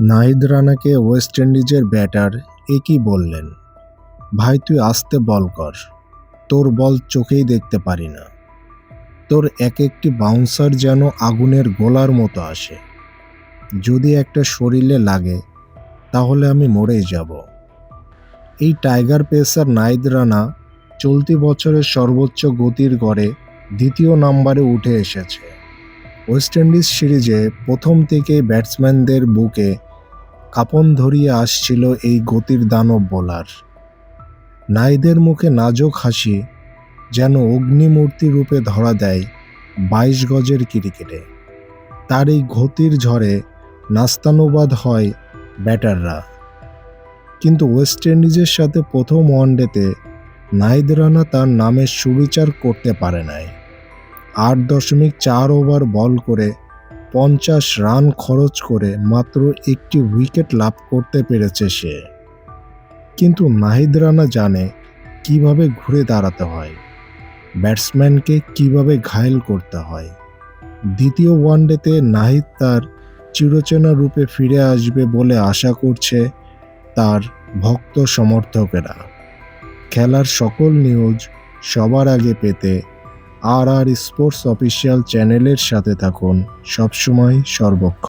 নাহিদ রানাকে ওয়েস্ট ইন্ডিজের ব্যাটার একই বললেন, ভাই, তুই আস্তে বল কর, তোর বল চোখেই দেখতে পারি না। তোর এক একটি বাউন্সার যেন আগুনের গোলার মতো আসে। যদি একটা শরীরে লাগে, তাহলে আমি মরেই যাব। এই টাইগার পেসার নাইদ রানা চলতি বছরের সর্বোচ্চ গতির গড়ে দ্বিতীয় নম্বরে উঠে এসেছে। ওয়েস্ট ইন্ডিজ সিরিজে প্রথম থেকেই ব্যাটসম্যানদের বুকে কাঁপন ধরিয়ে আসছিল এই গতির দানব বোলার। নাইদের মুখে নাজুক হাসি যেন অগ্নিমূর্তি রূপে ধরা দেয় বাইশ গজের ক্রিকেটে। তার এই গতির ঝড়ে নাস্তানুবাদ হয় ব্যাটাররা। কিন্তু ওয়েস্ট ইন্ডিজের সাথে প্রথম ওয়ানডেতে নাহিদ রানা তার নামের সুবিচার করতে পারে নাই। আট দশমিক চার ওভার বল করে পঞ্চাশ রান খরচ করে মাত্র একটি উইকেট লাভ করতে পেরেছে সে। কিন্তু নাহিদ রানা জানে কীভাবে ঘুরে দাঁড়াতে হয়, ব্যাটসম্যানকে কীভাবে ঘায়েল করতে হয়। দ্বিতীয় ওয়ানডেতে নাহিদ তার চিরচেনা রূপে ফিরে আসবে বলে আশা করছে তার ভক্ত সমর্থকেরা। খেলার সকল নিউজ সবার আগে পেতে আর আর স্পোর্টস অফিসিয়াল চ্যানেলের সাথে থাকুন। সবসময় সর্বক্ষণ।